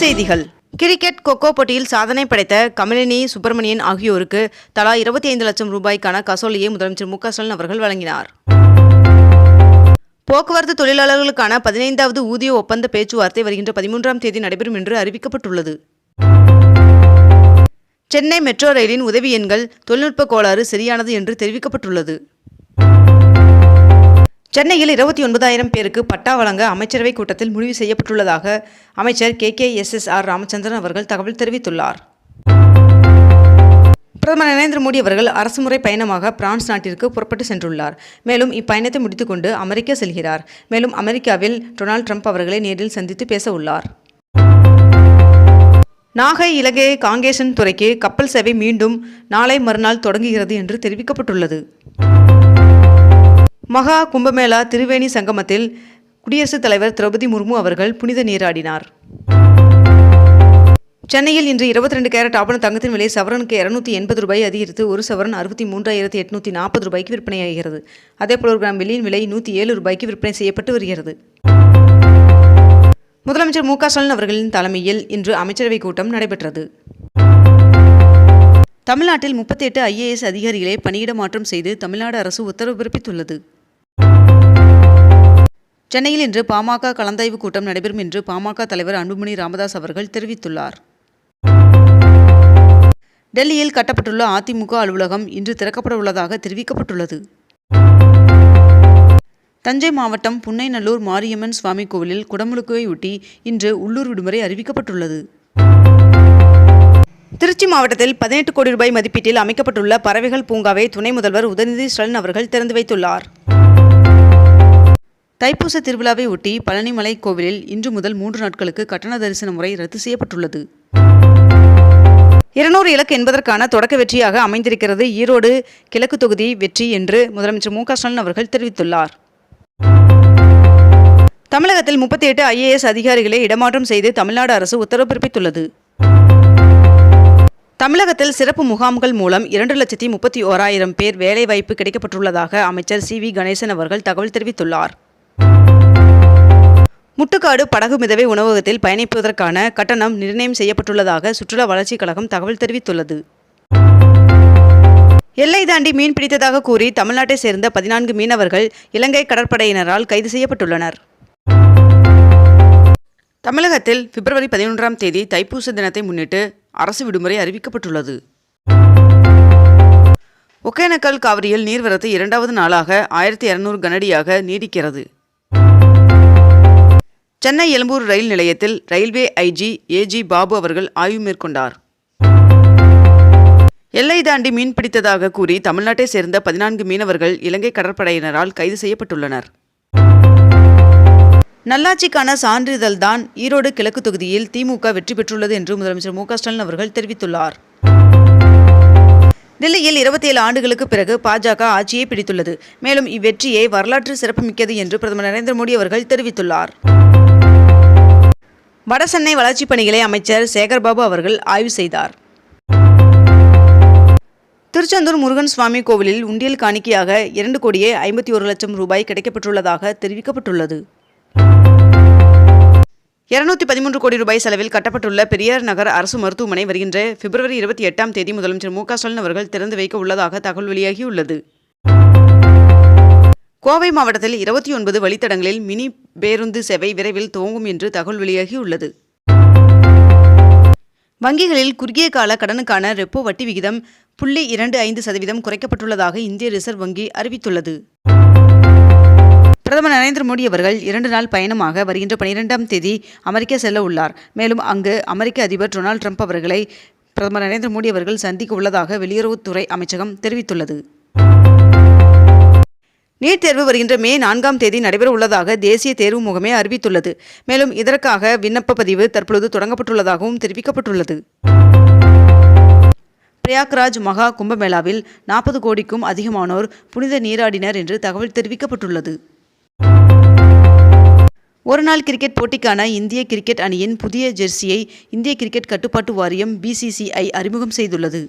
செய்திகள். கிரிக்கெட் கொக்கோ போட்டியில் சாதனை படைத்த கமலினி சுப்பிரமணியன் ஆகியோருக்கு தலா இருபத்தி ஐந்து லட்சம் ரூபாய்க்கான கசோலியை முதலமைச்சர் மு ஸ்டாலின் அவர்கள் வழங்கினார். போக்குவரத்து தொழிலாளர்களுக்கான பதினைந்தாவது ஊதிய ஒப்பந்த பேச்சுவார்த்தை வருகின்ற பதிமூன்றாம் தேதி நடைபெறும் என்று அறிவிக்கப்பட்டுள்ளது. சென்னை மெட்ரோ ரயிலின் உதவி எண்கள் தொழில்நுட்ப கோளாறு சரியானது என்று தெரிவிக்கப்பட்டுள்ளது. சென்னையில் இருபத்தி ஒன்பதாயிரம் பேருக்கு பட்டா வழங்க அமைச்சரவை கூட்டத்தில் முடிவு செய்யப்பட்டுள்ளதாக அமைச்சர் K K S S R Ramachandran அவர்கள் தகவல் தெரிவித்துள்ளார். பிரதமர் நரேந்திர மோடி அவர்கள் அரசுமுறை பயணமாக பிரான்ஸ் நாட்டிற்கு புறப்பட்டு சென்றுள்ளார். மேலும் இப்பயணத்தை முடித்துக்கொண்டு அமெரிக்கா செல்கிறார். மேலும் அமெரிக்காவில் டொனால்ட் ட்ரம்ப் அவர்களை நேரில் சந்தித்து பேச உள்ளார் நாகை இலங்கை காங்கேசன் துறைக்கு கப்பல் சேவை மீண்டும் நாளை மறுநாள் தொடங்குகிறது என்று தெரிவிக்கப்பட்டுள்ளது. மகா கும்பமேளா திருவேணி சங்கமத்தில் குடியரசுத் தலைவர் திரௌபதி முர்மு அவர்கள் புனித நீராடினார். சென்னையில் இன்று இருபத்தி ரெண்டு கேரட் ஆபண தங்கத்தின் விலை சவரனுக்கு இருநூத்தி எண்பது ரூபாய் அதிகரித்து ஒரு சவரன் அறுபத்தி மூன்றாயிரத்தி எட்நூத்தி நாற்பது ரூபாய்க்கு விற்பனையாகிறது அதேபோல் ஒரு கிராம் வெள்ளியின் விலை நூற்றி ஏழு ரூபாய்க்கு விற்பனை செய்யப்பட்டு வருகிறது. முதலமைச்சர் மு க ஸ்டாலின் அவர்களின் தலைமையில் இன்று அமைச்சரவைக் கூட்டம் நடைபெற்றது. தமிழ்நாட்டில் முப்பத்தி எட்டு ஐஏஎஸ் அதிகாரிகளை பணியிட மாற்றம் செய்து தமிழ்நாடு அரசு உத்தரவு பிறப்பித்துள்ளது. சென்னையில் இன்று பாமக கலந்தாய்வு கூட்டம் நடைபெறும் என்று பாமக தலைவர் அன்புமணி ராமதாஸ் அவர்கள் தெரிவித்துள்ளார். டெல்லியில் கட்டப்பட்டுள்ள அதிமுக அலுவலகம் இன்று திறக்கப்பட உள்ளதாக தெரிவிக்கப்பட்டுள்ளது. தஞ்சை மாவட்டம் புன்னைநல்லூர் மாரியம்மன் சுவாமி கோவிலில் குடமுழுக்குவை ஒட்டி இன்று உள்ளூர் விடுமுறை அறிவிக்கப்பட்டுள்ளது. திருச்சி மாவட்டத்தில் பதினெட்டு கோடி ரூபாய் மதிப்பீட்டில் அமைக்கப்பட்டுள்ள பறவைகள் பூங்காவை துணை முதல்வர் உதயநிதி ஸ்டாலின் அவர்கள் திறந்து வைத்துள்ளார். தைப்பூச திருவிழாவை ஒட்டி பழனிமலை கோவிலில் இன்று முதல் மூன்று நாட்களுக்கு கட்டண தரிசன முறை ரத்து செய்யப்பட்டுள்ளது. இருநூறு இலக்கு என்பதற்கான தொடக்க வெற்றியாக அமைந்திருக்கிறது ஈரோடு கிழக்கு தொகுதி வெற்றி என்று முதலமைச்சர் மு ஸ்டாலின் அவர்கள் தெரிவித்துள்ளார். தமிழகத்தில் முப்பத்தி எட்டு ஐஏஎஸ் அதிகாரிகளை இடமாற்றம் செய்து தமிழ்நாடு அரசு உத்தரவு பிறப்பித்துள்ளது. தமிழகத்தில் சிறப்பு முகாம்கள் மூலம் இரண்டு லட்சத்தி முப்பத்தி ஓராயிரம் பேர் வேலைவாய்ப்பு கிடைக்கப்பட்டுள்ளதாக அமைச்சர் சி வி கணேசன் அவர்கள் தகவல் தெரிவித்துள்ளார். முட்டுக்காடு படகு மிதவை உணவகத்தில் பயணிப்பதற்கான கட்டணம் நிர்ணயம் செய்யப்பட்டுள்ளதாக சுற்றுலா வளர்ச்சிக் கழகம் தகவல் தெரிவித்துள்ளது. எல்லை தாண்டி மீன் பிடித்ததாக கூறி தமிழ்நாட்டை சேர்ந்த பதினான்கு மீனவர்கள் இலங்கை கடற்படையினரால் கைது செய்யப்பட்டுள்ளனர். தமிழகத்தில் பிப்ரவரி பதினொன்றாம் தேதி தைப்பூச தினத்தை முன்னிட்டு அரசு விடுமுறை அறிவிக்கப்பட்டுள்ளது. ஒகேனக்கல் காவிரியில் நீர்வரத்து இரண்டாவது நாளாக ஆயிரத்தி இரநூறு கனடியாக நீடிக்கிறது. சென்னை எழும்பூர் ரயில் நிலையத்தில் ரயில்வே ஐஜி ஏஜி பாபு அவர்கள் ஆய்வு மேற்கொண்டார். எல்லை தாண்டி மீன் பிடித்ததாக கூறி தமிழ்நாட்டை சேர்ந்த பதினான்கு மீனவர்கள் இலங்கை கடற்படையினரால் கைது செய்யப்பட்டுள்ளனர். நல்லாட்சிக்கான சான்றிதழ்தான் ஈரோடு கிழக்கு தொகுதியில் திமுக வெற்றி பெற்றுள்ளது என்று முதலமைச்சர் மு ஸ்டாலின் அவர்கள் தெரிவித்துள்ளார். டெல்லியில் இருபத்தி ஏழு ஆண்டுகளுக்கு பிறகு பாஜக ஆட்சியை பிடித்துள்ளது. மேலும் இவ்வெற்றியை வரலாற்று சிறப்புமிக்கது என்று பிரதமர் நரேந்திர மோடி அவர்கள் தெரிவித்துள்ளார். வடசென்னை வளர்ச்சிப் பணிகளை அமைச்சர் சேகர்பாபு அவர்கள் ஆய்வு செய்தார். திருச்செந்தூர் முருகன் சுவாமி கோவிலில் உண்டியல் காணிக்கையாக இரண்டு கோடியே ஐம்பத்தி ஒரு லட்சம் ரூபாய் கிடைக்கப்பட்டுள்ளதாக தெரிவிக்கப்பட்டுள்ளது. இருநூத்தி பதிமூன்று கோடி ரூபாய் செலவில் கட்டப்பட்டுள்ள பெரியார் நகர் அரசு மருத்துவமனை வருகின்ற பிப்ரவரி இருபத்தி எட்டாம் தேதி முதலமைச்சர் மு க ஸ்டாலின் அவர்கள் திறந்து வைக்க உள்ளதாக தகவல் வெளியாகியுள்ளது. கோவை மாவட்டத்தில் இருபத்தி ஒன்பது வழித்தடங்களில் மினி பேருந்து சேவை விரைவில் துவங்கும் என்று தகவல் வெளியாகியுள்ளது. வங்கிகளில் குறுகிய கால கடனுக்கான ரெப்போ வட்டி விகிதம் புள்ளி இரண்டு ஐந்து சதவீதம் குறைக்கப்பட்டுள்ளதாக இந்திய ரிசர்வ் வங்கி அறிவித்துள்ளது. பிரதமர் நரேந்திர மோடி அவர்கள் இரண்டு நாள் பயணமாக வருகின்ற பனிரெண்டாம் தேதி அமெரிக்கா செல்ல உள்ளார். மேலும் அங்கு அமெரிக்க அதிபர் டொனால்ட் ட்ரம்ப் அவர்களை பிரதமர் நரேந்திர மோடி அவர்கள் சந்திக்க உள்ளதாக வெளியுறவுத்துறை அமைச்சகம் தெரிவித்துள்ளது. நீட் தேர்வு வருகின்ற மே நான்காம் தேதி நடைபெற உள்ளதாக தேசிய தேர்வு முகமே அறிவித்துள்ளது. மேலும் இதற்காக விண்ணப்ப பதிவு தற்பொழுது தொடங்கப்பட்டுள்ளதாகவும் தெரிவிக்கப்பட்டுள்ளது. பிரயாக்ராஜ் மகா கும்பமேளாவில் நாற்பது கோடிக்கும் அதிகமானோர் புனித நீராடினர் என்று தகவல் தெரிவிக்கப்பட்டுள்ளது. ஒருநாள் கிரிக்கெட் போட்டிக்கான இந்திய கிரிக்கெட் அணியின் புதிய ஜெர்சியை இந்திய கிரிக்கெட் கட்டுப்பாட்டு வாரியம் பிசிசிஐ அறிமுகம் செய்துள்ளது.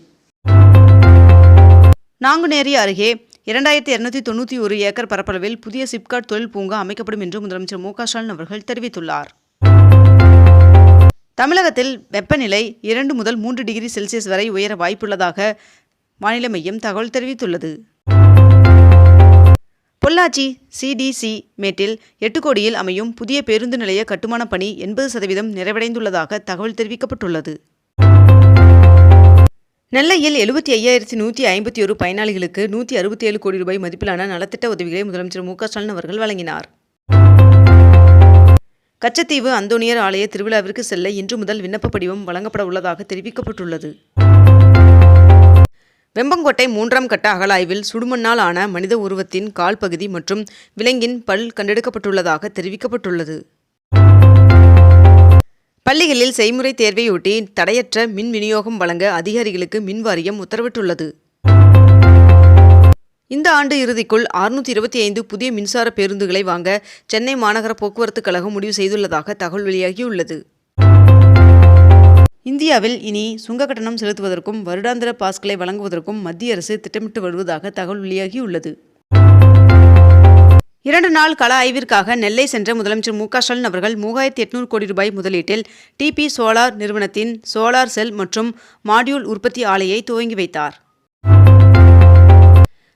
நாங்குநேரி அருகே இரண்டாயிரத்தி இருநூத்தி தொண்ணூற்றி ஒரு ஏக்கர் பரப்பளவில் புதிய சிப்காட் தொழில் பூங்கா அமைக்கப்படும் என்று முதலமைச்சர் மு க ஸ்டாலின் அவர்கள் தெரிவித்துள்ளார். தமிழகத்தில் வெப்பநிலை இரண்டு முதல் மூன்று டிகிரி செல்சியஸ் வரை உயர வாய்ப்புள்ளதாக வானிலை மையம் தகவல் தெரிவித்துள்ளது. பொள்ளாச்சி சிடிசி மேட்டில் எட்டு கோடியில் அமையும் புதிய பேருந்து நிலைய கட்டுமானப் பணி எண்பது சதவீதம் நிறைவடைந்துள்ளதாக தகவல் தெரிவிக்கப்பட்டுள்ளது. நெல்லையில் எழுபத்தி ஐயாயிரத்தி நூற்றி ஐம்பத்தி ஒரு பயனாளிகளுக்கு நூற்றி அறுபத்தி ஏழு கோடி ரூபாய் மதிப்பிலான நலத்திட்ட உதவிகளை முதலமைச்சர் மு க ஸ்டாலின் அவர்கள் வழங்கினார். கச்சத்தீவு அந்தோனியர் ஆலய திருவிழாவிற்கு செல்ல இன்று முதல் விண்ணப்ப படிவம் வழங்கப்பட உள்ளதாக தெரிவிக்கப்பட்டுள்ளது. வெம்பங்கோட்டை மூன்றாம் கட்ட அகலாய்வில் சுடுமண்ணால் ஆன மனித உருவத்தின் கால் பகுதி மற்றும் விலங்கின் பல் கண்டெடுக்கப்பட்டுள்ளதாக தெரிவிக்கப்பட்டுள்ளது. பள்ளிகளில் செய்முறை தேர்வையொட்டி தடையற்ற மின் விநியோகம் வழங்க அதிகாரிகளுக்கு மின் வாரியம் உத்தரவிட்டுள்ளது. இந்த ஆண்டு இறுதிக்குள் அறுநூற்றி இருபத்தி ஐந்து புதிய மின்சார பேருந்துகளை வாங்க சென்னை மாநகர போக்குவரத்து கழகம் முடிவு செய்துள்ளதாக தகவல் வெளியாகியுள்ளது. இந்தியாவில் இனி சுங்க கட்டணம் செலுத்துவதற்கும் வருடாந்திர பாஸ்களை வழங்குவதற்கும் மத்திய அரசு திட்டமிட்டு வருவதாக தகவல் வெளியாகியுள்ளது. இரண்டு நாள் கள ஆய்விற்காக நெல்லை சென்ற முதலமைச்சர் மு க ஸ்டாலின் அவர்கள் மூவாயிரத்தி எட்நூறு கோடி ரூபாய் முதலீட்டில் டிபி சோலார் நிறுவனத்தின் சோலார் செல் மற்றும் மாடியூல் உற்பத்தி ஆலையை துவங்கி வைத்தார்.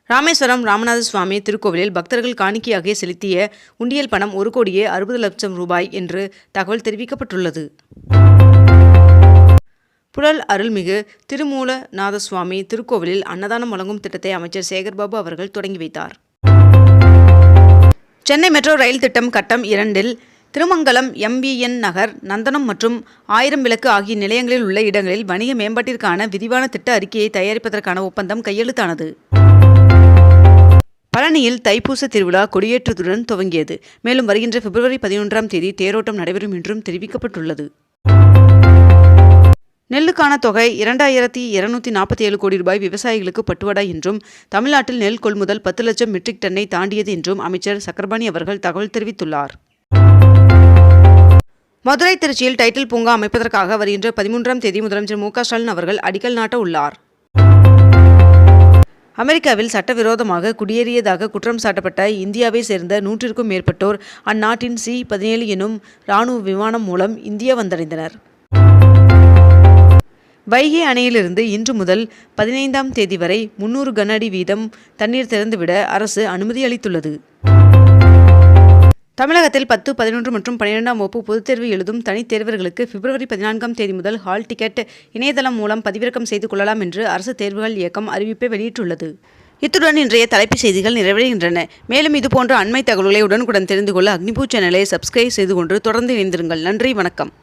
ராமேஸ்வரம் ராமநாத சுவாமி திருக்கோவிலில் பக்தர்கள் காணிக்கையாக செலுத்திய உண்டியல் பணம் ஒரு கோடியே அறுபது லட்சம் ரூபாய் என்று தகவல் தெரிவிக்கப்பட்டுள்ளது. புழல் அருள்மிகு திருமூலநாத சுவாமி திருக்கோவிலில் அன்னதானம் வழங்கும் திட்டத்தை அமைச்சர் சேகர்பாபு அவர்கள் தொடங்கி வைத்தார். சென்னை மெட்ரோ ரயில் திட்டம் கட்டம் இரண்டில் திருமங்கலம் எம்பிஎன் நகர் நந்தனம் மற்றும் ஆயிரம் விளக்கு ஆகிய நிலையங்களில் உள்ள இடங்களில் வணிக மேம்பாட்டிற்கான விரிவான திட்ட அறிக்கையை தயாரிப்பதற்கான ஒப்பந்தம் கையெழுத்தானது. பழனியில் தைப்பூச திருவிழா கொடியேற்றத்துடன் துவங்கியது. மேலும் வருகின்ற பிப்ரவரி பதினொன்றாம் தேதி தேரோட்டம் நடைபெறும் என்றும் தெரிவிக்கப்பட்டுள்ளது. நெல்லுக்கான தொகை இரண்டாயிரத்தி இருநூத்தி நாற்பத்தி ஏழு கோடி ரூபாய் விவசாயிகளுக்கு பட்டுவடா என்றும் தமிழ்நாட்டில் நெல் கொள்முதல் பத்து லட்சம் மெட்ரிக் டன்னை தாண்டியது என்றும் அமைச்சர் சக்கரபாணி அவர்கள் தகவல் தெரிவித்துள்ளார். மதுரை திருச்சியில் டைட்டில் பூங்கா அமைப்பதற்காக வருகின்ற பதிமூன்றாம் தேதி முதலமைச்சர் மு ஸ்டாலின் அவர்கள் அடிக்கல் நாட்ட உள்ளார். அமெரிக்காவில் சட்டவிரோதமாக குடியேறியதாக குற்றம் சாட்டப்பட்ட இந்தியாவை சேர்ந்த நூற்றிற்கும் மேற்பட்டோர் அந்நாட்டின் சி பதினேழு எனும் இராணுவ விமானம் மூலம் இந்தியா வந்தடைந்தனர். வைகை அணையிலிருந்து இன்று முதல் பதினைந்தாம் தேதி வரை முன்னூறு கன அடி வீதம் தண்ணீர் திறந்துவிட அரசு அனுமதி அளித்துள்ளது. தமிழகத்தில் பத்து பதினொன்று மற்றும் பன்னிரெண்டாம் வகுப்பு பொதுத் தேர்வு எழுதும் தனித் தேர்வர்களுக்கு பிப்ரவரி பதினான்காம் தேதி முதல் ஹால் டிக்கெட் இணையதளம் மூலம் பதிவிறக்கம் செய்து கொள்ளலாம் என்று அரசு தேர்வுகள் இயக்கம் அறிவிப்பை வெளியிட்டுள்ளது. இத்துடன் இன்றைய தலைப்புச் செய்திகள் நிறைவடைகின்றன. மேலும் இதுபோன்ற அண்மை தகவல்களை உடனுக்குடன் தெரிந்து கொள்ள அக்னிபூ சேனலை சப்ஸ்கிரைப் செய்து கொண்டு தொடர்ந்து இணைந்திருங்கள். நன்றி வணக்கம்.